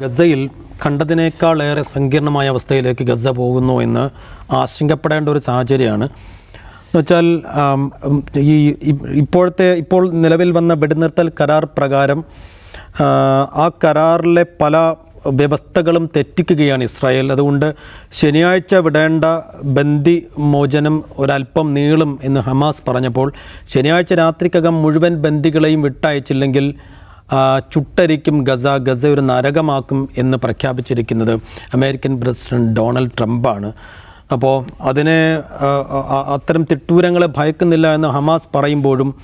ഗസയിൽ കണ്ടതിനേക്കാളേറെ സങ്കീർണമായ അവസ്ഥയിലേക്ക് ഗസ പോകുന്നു എന്ന് ആശങ്കപ്പെടേണ്ട ഒരു സാഹചര്യമാണ്. എന്നുവെച്ചാൽ ഈ ഇപ്പോഴത്തെ ഇപ്പോൾ നിലവിൽ വന്ന വെടിനിർത്തൽ കരാർ പ്രകാരം ആ, കരാറിലെ പല വ്യവസ്ഥകളും തെറ്റിക്കുകയാണ് ഇസ്രായേൽ. അതുകൊണ്ട് ശനിയാഴ്ച വിടേണ്ട ബന്ദി മോചനം ഒരല്പം നീളും എന്ന് ഹമാസ് പറഞ്ഞപ്പോൾ ശനിയാഴ്ച രാത്രിക്കകം മുഴുവൻ ബന്ദികളെയും വിട്ടയച്ചില്ലെങ്കിൽ ചുട്ടരിക്കും ഗസ ഗസ ഒരു നരകമാക്കും എന്ന് പ്രഖ്യാപിച്ചിരിക്കുന്നത് അമേരിക്കൻ പ്രസിഡന്റ് ഡൊണാൾഡ് ട്രംപാണ്. അപ്പോൾ അതിനെ അത്തരം തിട്ടൂരങ്ങളെ ഭയക്കുന്നില്ല എന്ന് ഹമാസ് പറയുമ്പോഴും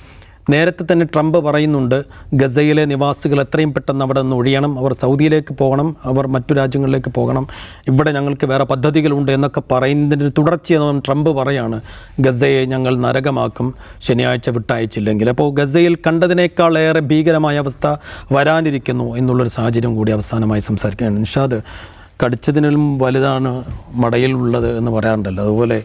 നേരത്തെ തന്നെ ട്രംപ് പറയുന്നുണ്ട് ഗസയിലെ നിവാസികൾ എത്രയും പെട്ടെന്ന് അവിടെ നിന്ന് ഒഴിയണം അവർ സൗദിയിലേക്ക് പോകണം അവർ മറ്റു രാജ്യങ്ങളിലേക്ക് പോകണം. ഇവിടെ ഞങ്ങൾക്ക് വേറെ പദ്ധതികളുണ്ട് എന്നൊക്കെ പറയുന്നതിന് തുടർച്ചയെന്ന് ട്രംപ് പറയാണ് ഗസയെ ഞങ്ങൾ നരകമാക്കും ശനിയാഴ്ച വിട്ടയച്ചില്ലെങ്കിൽ. അപ്പോൾ ഗസയിൽ കണ്ടതിനേക്കാളേറെ ഭീകരമായ അവസ്ഥ വരാനിരിക്കുന്നു എന്നുള്ളൊരു സാഹചര്യം കൂടി അവസാനമായി സംസാരിക്കുകയാണ്. നിഷാദ് കടിച്ചതിനും വലുതാണ് മടയിലുള്ളത് എന്ന് പറയാറുണ്ടല്ലോ. അതുപോലെ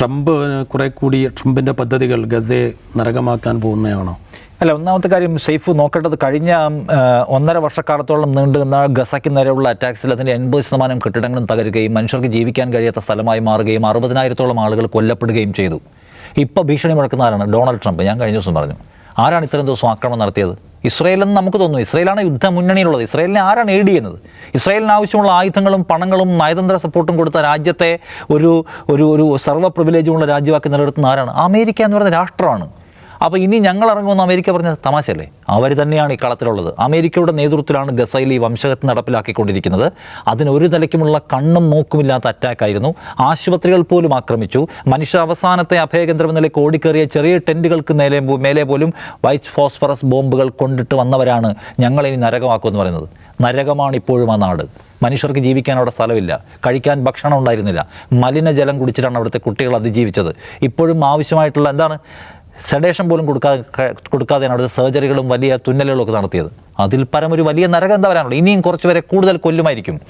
ട്രംപ് കുറെ കൂടി ട്രംപിന്റെ പദ്ധതികൾ ഗസയെ നരകമാക്കാൻ പോകുന്നതാണോ? അല്ല ഒന്നാമത്തെ കാര്യം സേഫ് നോക്കേണ്ടത് കഴിഞ്ഞ ഒന്നര വർഷക്കാലത്തോളം നീണ്ടു നിന്ന ഗസയ്ക്ക് നേരെയുള്ള അറ്റാക്സിൽ അതിന്റെ എൺപത് ശതമാനം കെട്ടിടങ്ങളും തകരുകയും മനുഷ്യർക്ക് ജീവിക്കാൻ കഴിയാത്ത സ്ഥലമായി മാറുകയും അറുപതിനായിരത്തോളം ആളുകൾ കൊല്ലപ്പെടുകയും ചെയ്തു. ഇപ്പോൾ ഭീഷണി മുഴക്കുന്ന ആരാണ്? Donald Trump. ഞാൻ കഴിഞ്ഞ ദിവസം പറഞ്ഞു. ആരാണ് ഇത്രയും ദിവസം ആക്രമണം നടത്തിയത്? ഇസ്രയേലെന്ന് നമുക്ക് തോന്നുന്നു. ഇസ്രയേലാണ് യുദ്ധ മുന്നണിയിലുള്ളത് ഇസ്രയേലിനെ ആരാണ് എയ്ഡ് ചെയ്യുന്നത്? ഇസ്രയേലിന് ആവശ്യമുള്ള ആയുധങ്ങളും പണങ്ങളും നയതന്ത്ര സപ്പോർട്ടും കൊടുത്ത രാജ്യത്തെ ഒരു ഒരു ഒരു സർവ പ്രിവിലേജുമുള്ള രാജ്യമാക്കി നിലനിർത്തുന്ന ആരാണ്? അമേരിക്ക എന്ന് പറയുന്ന രാഷ്ട്രമാണ്. അപ്പോൾ ഇനി ഞങ്ങൾ ഇറങ്ങുമെന്ന് അമേരിക്ക പറഞ്ഞത് തമാശയല്ലേ? അവർ തന്നെയാണ് ഈ കളത്തിലുള്ളത്. അമേരിക്കയുടെ നേതൃത്വത്തിലാണ് ഗസയിൽ ഈ വംശഹത്യ നടപ്പിലാക്കിക്കൊണ്ടിരിക്കുന്നത്. അതിന് ഒരു തലയ്ക്കുമുള്ള കണ്ണും മൂക്കുമില്ലാത്ത അറ്റാക്കായിരുന്നു. ആശുപത്രികൾ പോലും ആക്രമിച്ചു. മനുഷ്യ അവസാനത്തെ അഭയകേന്ദ്രം നിലയ്ക്ക് ഓടിക്കേറിയ ചെറിയ ടെന്റുകൾക്ക് നേരെ മേലെ പോലും വൈറ്റ് ഫോസ്ഫറസ് ബോംബുകൾ കൊണ്ടിട്ട് വന്നവരാണ് ഞങ്ങളിനി നരകമാക്കുമെന്ന് പറയുന്നത്. നരകമാണ് ഇപ്പോഴും ആ നാട്. മനുഷ്യർക്ക് ജീവിക്കാൻ അവിടെ സ്ഥലമില്ല. കഴിക്കാൻ ഭക്ഷണം ഉണ്ടായിരുന്നില്ല. മലിനജലം കുടിച്ചിട്ടാണ് അവിടുത്തെ കുട്ടികൾ അതിജീവിച്ചത്. ഇപ്പോഴും ആവശ്യമായിട്ടുള്ള എന്താണ്? സെഡേഷൻ പോലും കൊടുക്കാതെ കൊടുക്കാതെയാണ് അവിടുത്തെ സർജറികളും വലിയ തുന്നലുകളും ഒക്കെ നടത്തിയത്. അതിൽ പരം ഒരു വലിയ നരകം എന്താ പറയാനുള്ളത്? ഇനിയും കുറച്ച് പേരെ കൂടുതൽ കൊല്ലുമായിരിക്കും.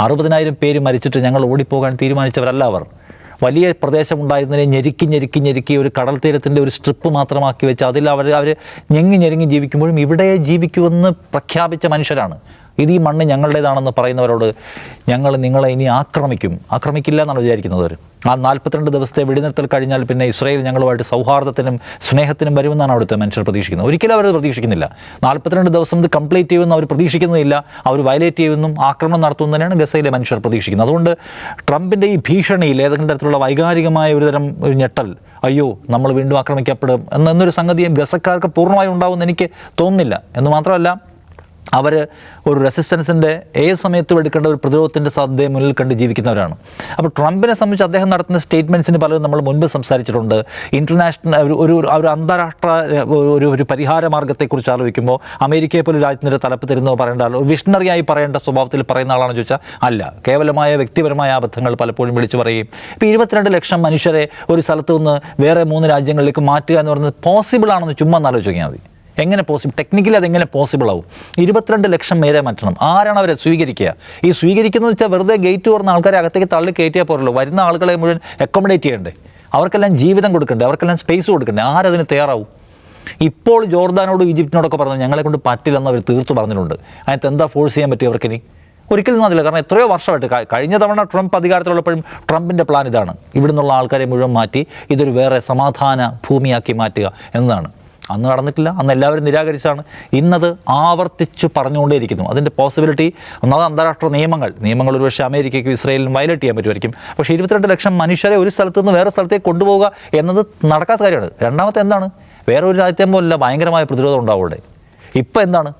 അറുപതിനായിരം പേര് മരിച്ചിട്ട് ഞങ്ങൾ ഓടിപ്പോകാൻ തീരുമാനിച്ചവരല്ല അവർ. വലിയ പ്രദേശമുണ്ടായിരുന്നതിനെ ഞെരുക്കി ഞെരുക്കി ഞെരുക്കി ഒരു കടൽ തീരത്തിന്റെ ഒരു സ്ട്രിപ്പ് മാത്രമാക്കി വെച്ച് അതിൽ അവർ അവർ ഞെങ്ങി ഞെരുങ്ങി ജീവിക്കുമ്പോഴും ഇവിടെ ജീവിക്കുമെന്ന് പ്രഖ്യാപിച്ച മനുഷ്യരാണ്. ഇത് ഈ മണ്ണ് ഞങ്ങളുടേതാണെന്ന് പറയുന്നവരോട് ഞങ്ങൾ നിങ്ങളെ ഇനി ആക്രമിക്കും. ആക്രമിക്കില്ല എന്നാണ് വിചാരിക്കുന്നത് അവർ. ആ നാൽപ്പത്തിരണ്ട് ദിവസത്തെ വെടിനിർത്തൽ കഴിഞ്ഞാൽ പിന്നെ ഇസ്രായേൽ ഞങ്ങളുമായിട്ട് സൗഹാർദ്ദത്തിനും സ്നേഹത്തിനും വരുമെന്നാണ് അവിടുത്തെ മനുഷ്യർ പ്രതീക്ഷിക്കുന്നത്. ഒരിക്കലും അവർ പ്രതീക്ഷിക്കുന്നില്ല. നാൽപ്പത്തിരണ്ട് ദിവസം ഇത് കംപ്ലീറ്റ് ചെയ്യുമെന്ന് അവർ പ്രതീക്ഷിക്കുന്നില്ല. അവർ വയലേറ്റ് ചെയ്യുമെന്നും ആക്രമണം നടത്തുമെന്ന് ഗസയിലെ മനുഷ്യർ പ്രതീക്ഷിക്കുന്നത്. അതുകൊണ്ട് ട്രംപിന്റെ ഈ ഭീഷണിയിൽ ഏതെങ്കിലും തരത്തിലുള്ള വൈകാരികമായ ഒരു തരം ഒരു ഞെട്ടൽ അയ്യോ നമ്മൾ വീണ്ടും ആക്രമിക്കപ്പെടും എന്നൊരു സംഗതിയും ഗസക്കാർക്ക് പൂർണമായും ഉണ്ടാവുമെന്ന് എനിക്ക് തോന്നുന്നില്ല. എന്ന് മാത്രമല്ല അവർ ഒരു റെസിസ്റ്റൻസിന്റെ ഏത് സമയത്തും എടുക്കേണ്ട ഒരു പ്രതിരോധത്തിന്റെ സാധ്യതയെ മുന്നിൽ കണ്ട് ജീവിക്കുന്നവരാണ്. അപ്പോൾ ട്രംപിനെ സംബന്ധിച്ച് അദ്ദേഹം നടത്തുന്ന സ്റ്റേറ്റ്മെന്റ്സിന് പലതും നമ്മൾ മുൻപ് സംസാരിച്ചിട്ടുണ്ട്. ഇന്റർനാഷണൽ ഒരു ഒരു ഒരു അന്താരാഷ്ട്ര ഒരു ഒരു പരിഹാര മാർഗത്തെക്കുറിച്ച് ആലോചിക്കുമ്പോൾ അമേരിക്കയെ പോലും രാജ്യത്തിന്റെ തലപ്പ് തരുന്നോ പറയേണ്ട ആളോ വിഷണറിയായി പറയേണ്ട സ്വഭാവത്തിൽ പറയുന്ന ആളാണെന്ന് ചോദിച്ചാൽ അല്ല. കേവലമായ വ്യക്തിപരമായ അബദ്ധങ്ങൾ പലപ്പോഴും വിളിച്ചു പറയും. ഇപ്പോൾ ഇരുപത്തിരണ്ട് ലക്ഷം മനുഷ്യരെ ഒരു സ്ഥലത്ത് നിന്ന് വേറെ മൂന്ന് രാജ്യങ്ങളിലേക്ക് മാറ്റുക എന്ന് പറയുന്നത് പോസിബിൾ ആണെന്ന് ചുമ്മാ എന്നാലോചിക്കാൽ മതി. എങ്ങനെ പോസിബിൾ ടെക്നിക്കലി അതെങ്ങനെ പോസിബിൾ ആവും? ഇരുപത്തിരണ്ട് ലക്ഷം പേരെ മാറ്റണം. ആരാണ് അവരെ സ്വീകരിക്കുക? ഈ സ്വീകരിക്കുന്നത് വെച്ചാൽ വെറുതെ ഗേറ്റ് തുറന്ന ആൾക്കാരെ അകത്തേക്ക് തള്ളി കയറ്റിയാൽ പോരല്ലോ. വരുന്ന ആളുകളെ മുഴുവൻ അക്കോമഡേറ്റ് ചെയ്യണ്ടേ? അവർക്കെല്ലാം ജീവിതം കൊടുക്കണ്ടേ? അവർക്കെല്ലാം സ്പേസ് കൊടുക്കണ്ടേ? ആരതിന് തയ്യാറാവും? ഇപ്പോൾ ജോർദാനോടും ഈജിപ്തിനോടൊക്കെ പറഞ്ഞു ഞങ്ങളെ കൊണ്ട് പറ്റില്ലെന്ന് അവർ തീർത്തു പറഞ്ഞിട്ടുണ്ട്. അതിനകത്ത് എന്താ ഫോഴ്സ് ചെയ്യാൻ പറ്റും അവർക്കിനി? ഒരിക്കലും അതില്ല. കാരണം എത്രയോ വർഷമായിട്ട്. കഴിഞ്ഞ തവണ ട്രംപ് അധികാരത്തിലുള്ളപ്പോഴും ട്രംപിന്റെ പ്ലാൻ ഇതാണ്. ഇവിടുന്നുള്ള ആൾക്കാരെ മുഴുവൻ മാറ്റി ഇതൊരു വേറെ സമാധാന ഭൂമിയാക്കി മാറ്റുക എന്നതാണ്. അന്ന് നടന്നിട്ടില്ല. അന്ന് എല്ലാവരും നിരാകരിച്ചാണ്. ഇന്നത് ആവർത്തിച്ച് പറഞ്ഞുകൊണ്ടേയിരിക്കുന്നു. അതിന്റെ പോസിബിലിറ്റി ഒന്നാമത് അന്താരാഷ്ട്ര നിയമങ്ങൾ. നിയമങ്ങൾ ഒരുപക്ഷെ അമേരിക്കയ്ക്കും ഇസ്രയേലിനും വയലേറ്റ് ചെയ്യാൻ പറ്റുമായിരിക്കും. പക്ഷേ ഇരുപത്തിരണ്ട് ലക്ഷം മനുഷ്യരെ ഒരു സ്ഥലത്ത് നിന്ന് വേറെ സ്ഥലത്തേക്ക് കൊണ്ടുപോവുക എന്നത് നടക്കാത്ത കാര്യമാണ്. രണ്ടാമത്തെ എന്താണ്? വേറെ ഒരു രാജ്യത്തെ പോലല്ല ഭയങ്കരമായ പ്രതിരോധം ഉണ്ടാവും ഇപ്പോൾ എന്താണ്?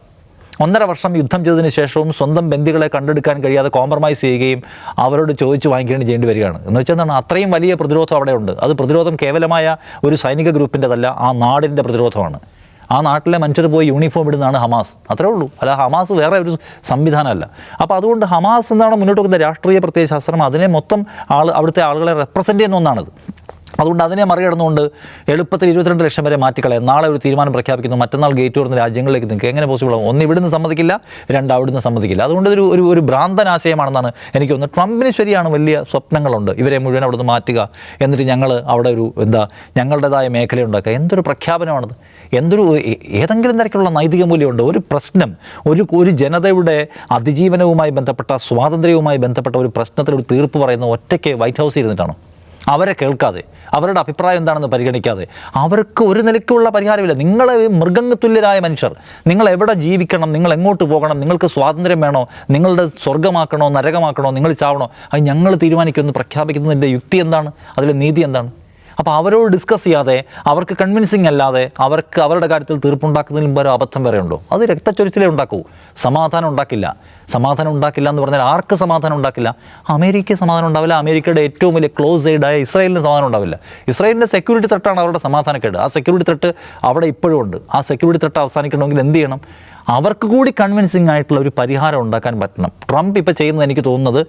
ഒന്നര വർഷം യുദ്ധം ചെയ്തതിന് ശേഷവും സ്വന്തം ബന്ധികളെ കണ്ടെടുക്കാൻ കഴിയാതെ കോംപ്രമൈസ് ചെയ്യുകയും അവരോട് ചോദിച്ചു വാങ്ങിക്കുകയും ചെയ്യേണ്ടി വരികയാണ്. എന്ന് വെച്ചാൽ എന്താണ്? അത്രയും വലിയ പ്രതിരോധം അവിടെയുണ്ട്. അത് പ്രതിരോധം കേവലമായ ഒരു സൈനിക ഗ്രൂപ്പിന്റെതല്ല ആ നാടിന്റെ പ്രതിരോധമാണ്. ആ നാട്ടിലെ മനുഷ്യർ പോയി യൂണിഫോം ഇടുന്നതാണ് ഹമാസ്. അത്രേ ഉള്ളൂ. അല്ല ഹമാസ് വേറെ ഒരു സംവിധാനമല്ല. അപ്പോൾ അതുകൊണ്ട് ഹമാസ് എന്താണ് മുന്നോട്ട് വെക്കുന്ന രാഷ്ട്രീയ പ്രത്യയശാസ്ത്രം അതിനെ മൊത്തം ആൾ അവിടുത്തെ ആളുകളെ റെപ്രസെന്റ് ചെയ്യുന്ന ഒന്നാണത്. അതുകൊണ്ട് അതിനെ മറികടന്നുകൊണ്ട് എളുപ്പത്തിൽ ഇരുപത്തിരണ്ട് ലക്ഷം വരെ മാറ്റിക്കളയാം. നാളെ ഒരു തീരുമാനം പ്രഖ്യാപിക്കുന്നു. മറ്റന്നാൾ ഗേറ്റ് തുറന്ന് രാജ്യങ്ങളിലേക്ക് നിൽക്കുക എങ്ങനെ പോസിബിൾ ആവും? ഒന്ന് ഇവിടുന്ന് സമ്മതിക്കില്ല രണ്ട് അവിടുന്ന് സമ്മതിക്കില്ല. അതുകൊണ്ട് ഒരു ഒരു ഒരു ഭ്രാന്തനാശയമാണെന്നാണ് എനിക്ക് തോന്നുന്നത്. ട്രംപിന് ശരിയാണ് വലിയ സ്വപ്നങ്ങളുണ്ട്. ഇവരെ മുഴുവൻ അവിടുന്ന് മാറ്റുക എന്നിട്ട് ഞങ്ങൾ അവിടെ ഒരു എന്താ ഞങ്ങളുടേതായ മേഖല ഉണ്ടാക്കുക. എന്തൊരു പ്രഖ്യാപനമാണത്. എന്തൊരു ഏതെങ്കിലും തരത്തിലുള്ള നൈതിക മൂല്യമുണ്ട്. ഒരു പ്രശ്നം ഒരു ഒരു ജനതയുടെ അതിജീവനവുമായി ബന്ധപ്പെട്ട സ്വാതന്ത്ര്യവുമായി ബന്ധപ്പെട്ട ഒരു പ്രശ്നത്തിൽ ഒരു തീർപ്പ് പറയുന്ന ഒറ്റയ്ക്ക് വൈറ്റ് ഹൗസിൽ ഇരുന്നിട്ടാണോ? അവരെ കേൾക്കാതെ അവരുടെ അഭിപ്രായം എന്താണെന്ന് പരിഗണിക്കാതെ അവർക്ക് ഒരു നിലയ്ക്കുള്ള പരിഹാരമില്ല. നിങ്ങളെ മൃഗത്തുല്യരായ മനുഷ്യർ നിങ്ങൾ എവിടെ ജീവിക്കണം നിങ്ങൾ എങ്ങോട്ട് പോകണം നിങ്ങൾക്ക് സ്വാതന്ത്ര്യം വേണോ നിങ്ങളുടെ സ്വർഗമാക്കണോ നരകമാക്കണോ നിങ്ങൾ ചാവണോ അത് ഞങ്ങൾ തീരുമാനിക്കുമെന്ന് പ്രഖ്യാപിക്കുന്നതിന്റെ യുക്തി എന്താണ്? അതിലെ നീതി എന്താണ്? അപ്പോൾ അവരോട് ഡിസ്കസ് ചെയ്യാതെ അവർക്ക് കൺവിൻസിങ് അല്ലാതെ അവർക്ക് അവരുടെ കാര്യത്തിൽ തീർപ്പുണ്ടാക്കുന്നതിന് മുമ്പ് ഒരു അബദ്ധം വരെ ഉണ്ടോ? അത് രക്തച്ചൊരിച്ചിലേ ഉണ്ടാക്കൂ. സമാധാനം ഉണ്ടാക്കില്ല. സമാധാനം ഉണ്ടാക്കില്ല എന്ന് പറഞ്ഞാൽ ആർക്ക് സമാധാനം ഉണ്ടാക്കില്ല? അമേരിക്കയ്ക്ക് സമാധാനം ഉണ്ടാവില്ല. അമേരിക്കയുടെ ഏറ്റവും വലിയ ക്ലോസ് എയ്ഡായ ഇസ്രായേലിന് സമാധാനം ഉണ്ടാവില്ല. ഇസ്രായേലിന്റെ സെക്യൂരിറ്റി ത്രെട്ടാണ് അവരുടെ സമാധാനക്കേട്. ആ സെക്യൂരിറ്റി ത്രെട്ട് അവിടെ ഇപ്പോഴും ഉണ്ട്. ആ സെക്യൂരിറ്റി ത്രെട്ട് അവസാനിക്കണമെങ്കിൽ എന്ത് ചെയ്യണം? അവർക്ക് കൂടി കൺവിൻസിങ് ആയിട്ടുള്ള ഒരു പരിഹാരം ഉണ്ടാക്കാൻ പറ്റണം. ട്രംപ് ഇപ്പോൾ ചെയ്യുന്നത് എനിക്ക് തോന്നുന്നത്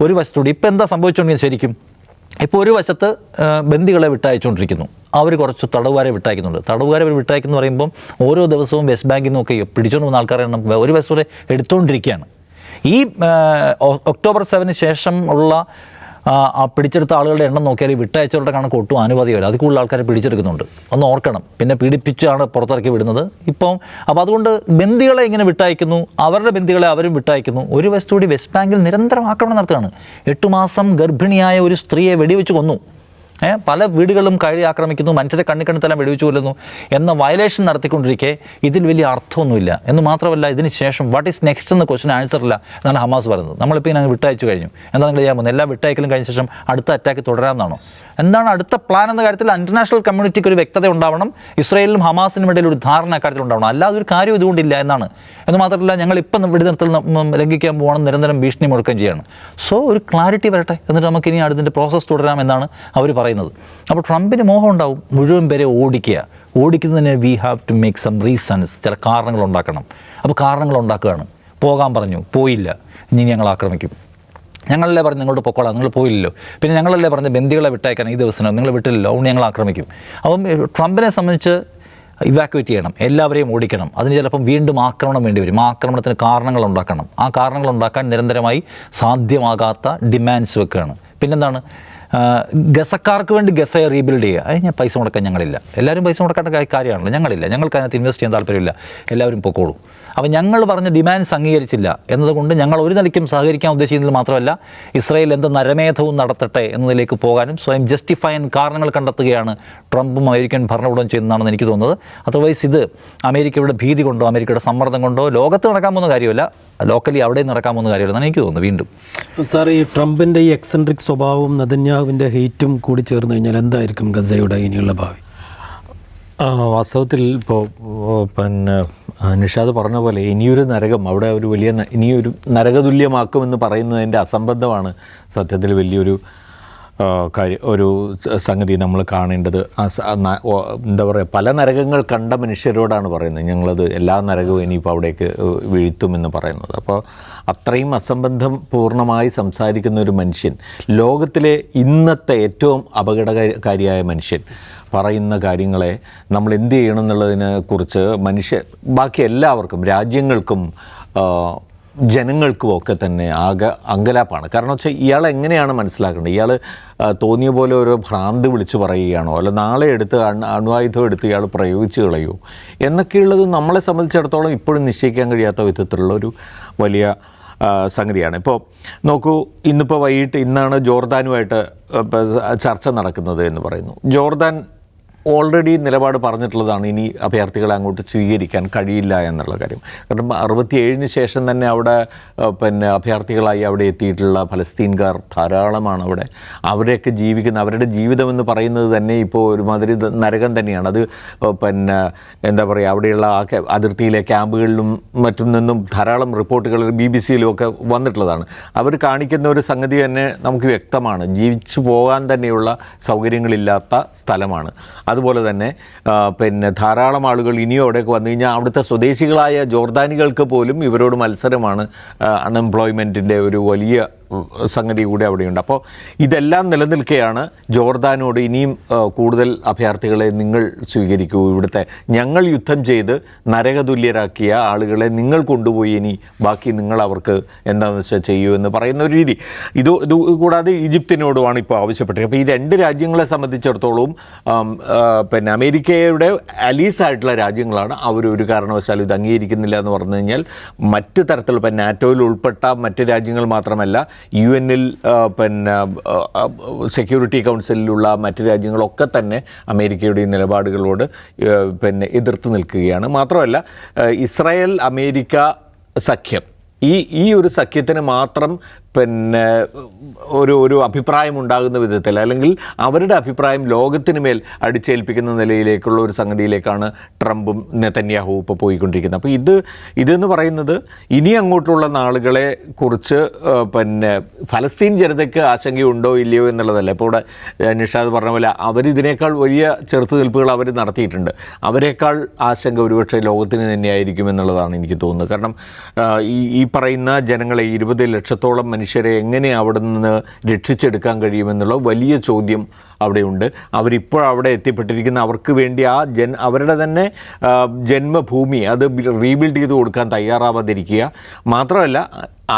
ഒരു വശത്തോട് ഇപ്പോൾ എന്താ സംഭവിച്ചുകൊണ്ടിരിക്കുന്നത് ശരിക്കും? ഇപ്പോൾ ഒരു വശത്ത് ബന്ദികളെ വിട്ടയച്ചുകൊണ്ടിരിക്കുന്നു. അവർ കുറച്ച് തടവുകാരെ വിട്ടയക്കുന്നുണ്ട്. തടവുകാരെ അവർ വിട്ടയക്കുന്നു പറയുമ്പം ഓരോ ദിവസവും വെസ്റ്റ് ബാങ്കിൽ നിന്നൊക്കെ പിടിച്ചുകൊണ്ട് പോകുന്ന ആൾക്കാരെ ഒരു വശത്തോടെ എടുത്തുകൊണ്ടിരിക്കുകയാണ് ഈ ഒക്ടോബർ സെവന് ശേഷം ഉള്ള പിടിച്ചെടുത്ത ആളുകളുടെ എണ്ണം നോക്കിയാൽ വിട്ടയച്ചവരുടെ കണക്ക് ഒട്ടും അനുമതിയല്ല അതിൽ കൂടുതൽ ആൾക്കാരെ പിടിച്ചെടുക്കുന്നുണ്ട്. ഒന്ന് ഓർക്കണം. പിന്നെ പീഡിപ്പിച്ചാണ് പുറത്തിറക്കി വിടുന്നത്. ഇപ്പം അപ്പോൾ അതുകൊണ്ട് ബന്ദികളെ ഇങ്ങനെ വിട്ടയക്കുന്നു. അവരുടെ ബന്ദികളെ അവരും വിട്ടയക്കുന്നു. ഒരു വശത്തുകൂടി വെസ്റ്റ് ബാങ്കിൽ നിരന്തരം ആക്രമണം നടത്തുകയാണ്. എട്ട് മാസം ഗർഭിണിയായ ഒരു സ്ത്രീയെ വെടിവെച്ച് കൊന്നു. പല വീടുകളും കഴി ആക്രമിക്കുന്നു മനുഷ്യരെ കണ്ണി വെടിവെച്ചു കൊല്ലുന്നു എന്ന വയലേഷൻ നടത്തിക്കൊണ്ടിരിക്കെ ഇതിൽ വലിയ അർത്ഥമൊന്നുമില്ല. എന്ന് മാത്രമല്ല ഇതിന് ശേഷം വാട്ട് ഈസ് നെക്സ്റ്റ് എന്ന ക്വസ്റ്റിന് ആൻസർ ഇല്ല എന്നാണ് ഹമാസ് പറയുന്നത്. നമ്മളിപ്പോൾ ഇങ്ങനെ വിട്ടയച്ചു കഴിഞ്ഞു. എന്താ നിങ്ങൾ ചെയ്യാൻ പോകുന്നത്? എല്ലാ വിട്ടയക്കലും കഴിഞ്ഞ ശേഷം അടുത്ത അറ്റാക്ക് തുടരാമെന്നാണോ? എന്താണ് അടുത്ത പ്ലാൻ എന്ന കാര്യത്തിൽ ഇന്റർനാഷണൽ കമ്മ്യൂണിറ്റിക്ക് ഒരു വ്യക്തത ഉണ്ടാവണം. ഇസ്രായേലിനും ഹമാസിനും ഇടയിൽ ഒരു ധാരണ കാര്യത്തിൽ ഉണ്ടാവണം. അല്ലാതെ ഒരു കാര്യം ഇതുകൊണ്ടില്ല എന്നാണ്. എന്ന് മാത്രമല്ല ഞങ്ങൾ ഇപ്പം വെടിനിർത്തൽ ലംഘിക്കാൻ പോകണം നിരന്തരം ഭീഷണി മുഴക്കം ചെയ്യണം. സോ ഒരു ക്ലാരിറ്റി വരട്ടെ. എന്നിട്ട് നമുക്ക് ഇനി അടുത്തിന്റെ പ്രോസസ്സ് തുടരാം എന്നാണ് അവർ പറയുന്നത്. അപ്പോൾ ട്രംപിന് മോഹം ഉണ്ടാവും. മുഴുവൻ പേരെ ഓടിക്കുക. ഓടിക്കുന്നതിന് we have to make some reasons ചില കാരണങ്ങൾ ഉണ്ടാക്കണം. അപ്പോൾ കാരണങ്ങൾ ഉണ്ടാക്കുകയാണ്. പോകാൻ പറഞ്ഞു. പോയില്ല. ഇനി ഞങ്ങൾ ആക്രമിക്കും. ഞങ്ങളല്ലേ പറഞ്ഞു നിങ്ങളോട് പൊക്കോളാം. നിങ്ങൾ പോയില്ലല്ലോ. പിന്നെ ഞങ്ങളല്ലേ പറഞ്ഞ് ബന്ദികളെ വിട്ടയക്കാൻ ഈ ദിവസം നിങ്ങൾ വിട്ടില്ലല്ലോ. അതുകൊണ്ട് ഞങ്ങൾ ആക്രമിക്കും. അപ്പം ട്രംപിനെ സംബന്ധിച്ച് ഇവാക്വേറ്റ് ചെയ്യണം. എല്ലാവരെയും ഓടിക്കണം. അതിന് ചിലപ്പം വീണ്ടും ആക്രമണം വേണ്ടി വരും. ആക്രമണത്തിന് കാരണങ്ങൾ ഉണ്ടാക്കണം. ആ കാരണങ്ങൾ ഉണ്ടാക്കാൻ നിരന്തരമായി സാധ്യമാകാത്ത ഡിമാൻഡ്സ് വെക്കുകയാണ്. പിന്നെന്താണ്? ഗസക്കാർക്ക് വേണ്ടി ഗസയെ റീബിൽഡ് ചെയ്യുക. അതിന് പൈസ മുടക്കാൻ ഞങ്ങളില്ല. എല്ലാവരും പൈസ മുടക്കേണ്ട കാര്യമാണല്ലോ. ഞങ്ങളില്ല. ഞങ്ങൾക്ക് അതിനകത്ത് ഇൻവെസ്റ്റ് ചെയ്യാൻ താല്പര്യമില്ല. എല്ലാവരും പൊക്കോളൂ. അപ്പോൾ ഞങ്ങൾ പറഞ്ഞ ഡിമാൻഡ്സ് അംഗീകരിച്ചില്ല എന്നതുകൊണ്ട് ഞങ്ങൾ ഒരു നിലയ്ക്കും സഹകരിക്കാൻ ഉദ്ദേശിക്കുന്നത് മാത്രമല്ല ഇസ്രയേൽ എന്ത് നരമേധവും നടത്തട്ടെ എന്നതിലേക്ക് പോകാനും സ്വയം ജസ്റ്റിഫൈ കാരണങ്ങൾ കണ്ടെത്തുകയാണ് ട്രംപും അമേരിക്കൻ ഭരണകൂടം ചെയ്യുന്നതാണെന്ന് എനിക്ക് തോന്നുന്നത്. അതർവൈസ് ഇത് അമേരിക്കയുടെ ഭീതി കൊണ്ടോ അമേരിക്കയുടെ സമ്മർദ്ദം കൊണ്ടോ ലോകത്ത് നടക്കാൻ പോകുന്ന കാര്യമല്ല. ലോക്കലി അവിടെയും നടക്കാൻ പോകുന്ന കാര്യമല്ലെന്നാണ് എനിക്ക് തോന്നുന്നത് വീണ്ടും. സാർ ഈ ട്രംപിന്റെ ഈ എക്സെൻട്രിക് സ്വഭാവവും നദന്യാഹുവിന്റെ ഹെയ്റ്റും കൂടി ചേർന്ന് കഴിഞ്ഞാൽ എന്തായിരിക്കും ഗസയുടെ ഇനിയുള്ള ഭാവി? ആ, വാസ്തവത്തിൽ ഇപ്പോൾ പിന്നെ നിഷാദ് പറഞ്ഞ പോലെ ഇനിയൊരു നരകം അവിടെ ഒരു വലിയ ഇനിയൊരു നരകതുല്യമാക്കുമെന്ന് പറയുന്നതിന്റെ അസംബന്ധമാണ് സത്യത്തിൽ വലിയൊരു കാര്യം ഒരു സംഗതി നമ്മൾ കാണേണ്ടത് എന്താ പറയുക പല നരകങ്ങൾ കണ്ട മനുഷ്യരോടാണ് പറയുന്നത്. ഞങ്ങളത് എല്ലാ നരകവും ഇനിയിപ്പോൾ അവിടേക്ക് വീഴ്ത്തുമെന്ന് പറയുന്നത്. അപ്പോൾ അത്രയും അസംബന്ധം പൂർണമായി സംസാരിക്കുന്ന ഒരു മനുഷ്യൻ ലോകത്തിലെ ഇന്നത്തെ ഏറ്റവും അപകടകാരിയായ മനുഷ്യൻ പറയുന്ന കാര്യങ്ങളെ നമ്മൾ എന്ത് ചെയ്യണം എന്നുള്ളതിനെ കുറിച്ച് മനുഷ്യ ബാക്കി എല്ലാവർക്കും രാജ്യങ്ങൾക്കും ജനങ്ങൾക്കും ഒക്കെ തന്നെ ആകെ അങ്കലാപ്പാണ്. കാരണം വെച്ചാൽ ഇയാൾ എങ്ങനെയാണ് മനസ്സിലാക്കേണ്ടത്? ഇയാൾ തോന്നിയ പോലെ ഒരു ഭ്രാന്ത് വിളിച്ച് പറയുകയാണോ? അല്ല നാളെ എടുത്ത് അണു അണുവായുധം എടുത്ത് ഇയാൾ പ്രയോഗിച്ച് കളയോ എന്നൊക്കെയുള്ളത് നമ്മളെ സംബന്ധിച്ചിടത്തോളം ഇപ്പോഴും നിശ്ചയിക്കാൻ കഴിയാത്ത വിധത്തിലുള്ള ഒരു വലിയ സംഗതിയാണ്. ഇപ്പോൾ നോക്കൂ ഇന്നിപ്പോൾ വൈകിട്ട് ഇന്നാണ് ജോർദാനുമായിട്ട് ചർച്ച നടക്കുന്നത് എന്ന് പറയുന്നു. ജോർദാൻ ഓൾറെഡി നിലപാട് പറഞ്ഞിട്ടുള്ളതാണ് ഇനി അഭയാർത്ഥികളെ അങ്ങോട്ട് സ്വീകരിക്കാൻ കഴിയില്ല എന്നുള്ള കാര്യം. കാരണം അറുപത്തിയേഴിന് ശേഷം തന്നെ അവിടെ പിന്നെ അഭയാർത്ഥികളായി അവിടെ എത്തിയിട്ടുള്ള ഫലസ്തീൻകാർ ധാരാളമാണ് അവിടെ. അവരെയൊക്കെ ജീവിക്കുന്ന അവരുടെ ജീവിതം എന്ന് പറയുന്നത് തന്നെ ഇപ്പോൾ ഒരുമാതിരി നരകം തന്നെയാണ്. അത് പിന്നെ എന്താ പറയുക അവിടെയുള്ള ആ അതിർത്തിയിലെ ക്യാമ്പുകളിലും മറ്റും നിന്നും ധാരാളം റിപ്പോർട്ടുകൾ ബി ബി സിയിലും ഒക്കെ വന്നിട്ടുള്ളതാണ്. അവർ കാണിക്കുന്ന ഒരു സംഗതി തന്നെ നമുക്ക് വ്യക്തമാണ്. ജീവിച്ചു പോകാൻ തന്നെയുള്ള സൗകര്യങ്ങളില്ലാത്ത സ്ഥലമാണ്. അതുപോലെ തന്നെ പിന്നെ ധാരാളം ആളുകൾ ഇനിയും അവിടേക്ക് വന്നു കഴിഞ്ഞാൽ അവിടുത്തെ സ്വദേശികളായ ജോർദാനികൾക്ക് പോലും ഇവരോട് മത്സരമാണ് അൺഎംപ്ലോയ്മെന്റിന്റെ ഒരു വലിയ സംഗതി കൂടി അവിടെയുണ്ട്. അപ്പോൾ ഇതെല്ലാം നിലനിൽക്കെയാണ് ജോർദാനോട് ഇനിയും കൂടുതൽ അഭയാർത്ഥികളെ നിങ്ങൾ സ്വീകരിക്കൂ. ഇവിടുത്തെ ഞങ്ങൾ യുദ്ധം ചെയ്ത് നരകതുല്യരാക്കിയ ആളുകളെ നിങ്ങൾ കൊണ്ടുപോയി ഇനി ബാക്കി നിങ്ങൾ അവർക്ക് എന്താണെന്ന് വെച്ചാൽ ചെയ്യൂ എന്ന് പറയുന്ന ഒരു രീതി. ഇത് ഇത് കൂടാതെ ഈജിപ്തിനോടുമാണ് ഇപ്പോൾ ആവശ്യപ്പെട്ടത് അപ്പോൾ ഈ രണ്ട് രാജ്യങ്ങളെ സംബന്ധിച്ചിടത്തോളം പിന്നെ അമേരിക്കയുടെ അലീസ് ആയിട്ടുള്ള രാജ്യങ്ങളാണ്. ഒരു കാരണവശാലും ഇത് അംഗീകരിക്കുന്നില്ല എന്ന് പറഞ്ഞു കഴിഞ്ഞാൽ മറ്റ് തരത്തിലുള്ള ഇപ്പം നാറ്റോയിൽ ഉൾപ്പെട്ട മറ്റ് രാജ്യങ്ങൾ മാത്രമല്ല യു എന്നിൽ പിന്നെ സെക്യൂരിറ്റി കൗൺസിലുള്ള മറ്റ് രാജ്യങ്ങളൊക്കെ തന്നെ അമേരിക്കയുടെ ഈ നിലപാടുകളോട് പിന്നെ എതിർത്ത് നിൽക്കുകയാണ്. മാത്രമല്ല ഇസ്രായേൽ അമേരിക്ക സഖ്യം. ഈ ഈ ഒരു സഖ്യത്തിന് മാത്രം പിന്നെ ഒരു ഒരു അഭിപ്രായം ഉണ്ടാകുന്ന വിധത്തിൽ അല്ലെങ്കിൽ അവരുടെ അഭിപ്രായം ലോകത്തിന് മേൽ അടിച്ചേൽപ്പിക്കുന്ന നിലയിലേക്കുള്ള ഒരു സംഗതിയിലേക്കാണ് ട്രംപും നെതന്യാഹുവും ഇപ്പോൾ പോയിക്കൊണ്ടിരിക്കുന്നത്. അപ്പോൾ ഇത് ഇതെന്ന് പറയുന്നത് ഇനി അങ്ങോട്ടുള്ള നാളുകളെ കുറിച്ച് പിന്നെ ഫലസ്തീൻ ജനതയ്ക്ക് ആശങ്കയുണ്ടോ ഇല്ലയോ എന്നുള്ളതല്ല. ഇപ്പോൾ ഇവിടെ നിഷാദ് പറഞ്ഞ പോലെ അവരിതിനേക്കാൾ വലിയ ചെറുത്തുനിൽപ്പുകൾ അവർ നടത്തിയിട്ടുണ്ട്. അവരെക്കാൾ ആശങ്ക ഒരുപക്ഷെ ലോകത്തിന് തന്നെയായിരിക്കും എന്നുള്ളതാണ് എനിക്ക് തോന്നുന്നത്. കാരണം ഈ ഈ പറയുന്ന ജനങ്ങളെ ഇരുപത് ലക്ഷത്തോളം മനുഷ്യരെ എങ്ങനെ അവിടെ നിന്ന് രക്ഷിച്ചെടുക്കാൻ കഴിയുമെന്നുള്ള വലിയ ചോദ്യം അവിടെയുണ്ട്. അവരിപ്പോൾ അവിടെ എത്തിപ്പെട്ടിരിക്കുന്ന അവർക്ക് വേണ്ടി ആ ജൻ അവരുടെ തന്നെ ജന്മഭൂമി അത് റീബിൽഡ് ചെയ്ത് കൊടുക്കാൻ തയ്യാറാവാതിരിക്കുക. മാത്രമല്ല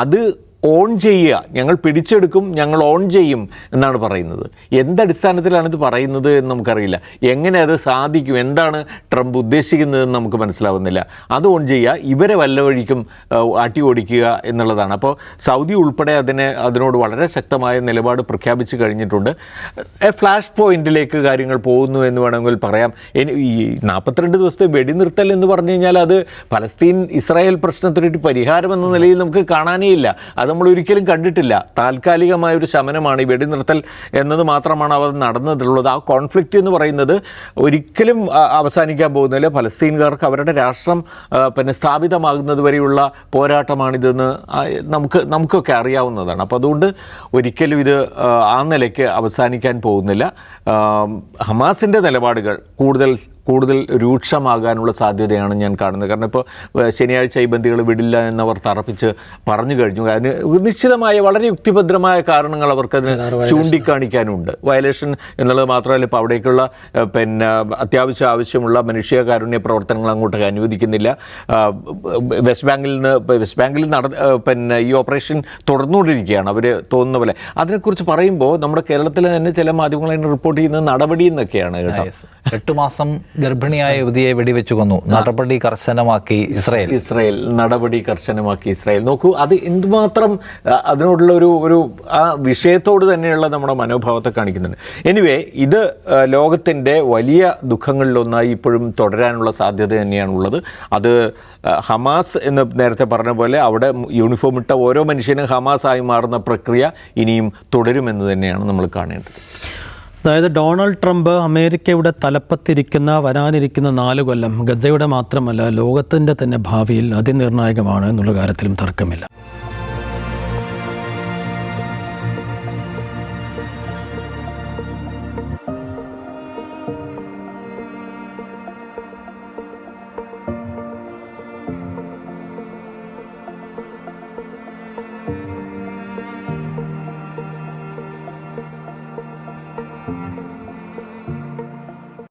അത് ഓൺ ചെയ്യുക. ഞങ്ങൾ പിടിച്ചെടുക്കും ഞങ്ങൾ ഓൺ ചെയ്യും എന്നാണ് പറയുന്നത്. എന്തടിസ്ഥാനത്തിലാണ് ഇത് പറയുന്നത് എന്ന് നമുക്കറിയില്ല. എങ്ങനെ അത് സാധിക്കും? എന്താണ് ട്രംപ് ഉദ്ദേശിക്കുന്നതെന്ന് നമുക്ക് മനസ്സിലാവുന്നില്ല. അത് ഓൺ ചെയ്യുക ഇവരെ വല്ല വഴിക്കും ആട്ടി ഓടിക്കുക എന്നുള്ളതാണ്. അപ്പോൾ സൗദി ഉൾപ്പെടെ അതിനെ അതിനോട് വളരെ ശക്തമായ നിലപാട് പ്രഖ്യാപിച്ചു കഴിഞ്ഞിട്ടുണ്ട്. ഫ്ലാഷ് പോയിന്റിലേക്ക് കാര്യങ്ങൾ പോകുന്നു എന്ന് വേണമെങ്കിൽ പറയാം. ഈ നാൽപ്പത്തിരണ്ട് ദിവസത്തെ വെടിനിർത്തൽ എന്ന് പറഞ്ഞു കഴിഞ്ഞാൽ അത് പലസ്തീൻ ഇസ്രായേൽ പ്രശ്നത്തിനൊരു പരിഹാരം എന്ന നിലയിൽ നമുക്ക് കാണാനേ ഇല്ല. അത് നമ്മൾ ഒരിക്കലും കണ്ടിട്ടില്ല. താൽക്കാലികമായ ഒരു ശമനമാണ് ഈ വെടിനിർത്തൽ എന്നത് മാത്രമാണ് അവർ നടന്നിട്ടുള്ളത് ആ കോൺഫ്ലിക്റ്റ് എന്ന് പറയുന്നത് ഒരിക്കലും അവസാനിക്കാൻ പോകുന്നില്ല. ഫലസ്തീൻകാർക്ക് അവരുടെ രാഷ്ട്രം പിന്നെ സ്ഥാപിതമാകുന്നത് വരെയുള്ള പോരാട്ടമാണിതെന്ന് നമുക്ക് നമുക്കൊക്കെ അറിയാവുന്നതാണ്. അപ്പോൾ അതുകൊണ്ട് ഒരിക്കലും ഇത് ആ, നിലയ്ക്ക് അവസാനിക്കാൻ പോകുന്നില്ല. ഹമാസിന്റെ നിലപാടുകൾ കൂടുതൽ കൂടുതൽ രൂക്ഷമാകാനുള്ള സാധ്യതയാണ് ഞാൻ കാണുന്നത്. കാരണം ഇപ്പോൾ ശനിയാഴ്ച ഈ ബന്ദികൾ വിടില്ല എന്നവർ തറപ്പിച്ച് പറഞ്ഞു കഴിഞ്ഞു. അതിന് നിശ്ചിതമായ വളരെ യുക്തിഭദ്രമായ കാരണങ്ങൾ അവർക്കതിന് ചൂണ്ടിക്കാണിക്കാനുണ്ട്. വയലേഷൻ എന്നുള്ളത് മാത്രമല്ല ഇപ്പോൾ അവിടേക്കുള്ള പിന്നെ അത്യാവശ്യം ആവശ്യമുള്ള മനുഷ്യ കാരുണ്യ പ്രവർത്തനങ്ങൾ അങ്ങോട്ട് അനുവദിക്കുന്നില്ല. വെസ്റ്റ് ബാങ്കിൽ നിന്ന് വെസ്റ്റ് ബാങ്കിൽ നട പിന്നെ ഈ ഓപ്പറേഷൻ തുടർന്നുകൊണ്ടിരിക്കുകയാണ്. അവർ തോന്നുന്ന പോലെ. അതിനെക്കുറിച്ച് പറയുമ്പോൾ നമ്മുടെ കേരളത്തിലെ തന്നെ ചില മാധ്യമങ്ങൾ റിപ്പോർട്ട് ചെയ്യുന്ന നടപടി എന്നൊക്കെയാണ് കേട്ടോ. എട്ട് മാസം ഗർഭിണിയായ യുവതിയെ വെടിവെച്ചു കൊന്നു. നടപടി കർശനമാക്കി ഇസ്രായേൽ. ഇസ്രായേൽ. നടപടി കർശനമാക്കി ഇസ്രായേൽ. നോക്കൂ അത് എന്തുമാത്രം അതിനോടുള്ള ഒരു ഒരു ആ വിഷയത്തോട് തന്നെയുള്ള നമ്മുടെ മനോഭാവത്തെ കാണിക്കുന്നുണ്ട്. എനിവേ ഇത് ലോകത്തിന്റെ വലിയ ദുഃഖങ്ങളിലൊന്നായി ഇപ്പോഴും തുടരാനുള്ള സാധ്യത തന്നെയാണുള്ളത്. അത് ഹമാസ് എന്ന് നേരത്തെ പറഞ്ഞ പോലെ അവിടെ യൂണിഫോം ഇട്ട ഓരോ മനുഷ്യനും ഹമാസായി മാറുന്ന പ്രക്രിയ ഇനിയും തുടരുമെന്ന് തന്നെയാണ് നമ്മൾ കാണേണ്ടത്. അതായത് ഡൊണാൾഡ് ട്രംപ് അമേരിക്കയുടെ തലപ്പത്തിരിക്കുന്ന വരാനിരിക്കുന്ന നാല് കൊല്ലം ഗസയുടെ മാത്രമല്ല ലോകത്തിന്റെ തന്നെ ഭാവിയിൽ അതിനിർണായകമാണ് എന്നുള്ള കാര്യത്തിലും തർക്കമില്ല.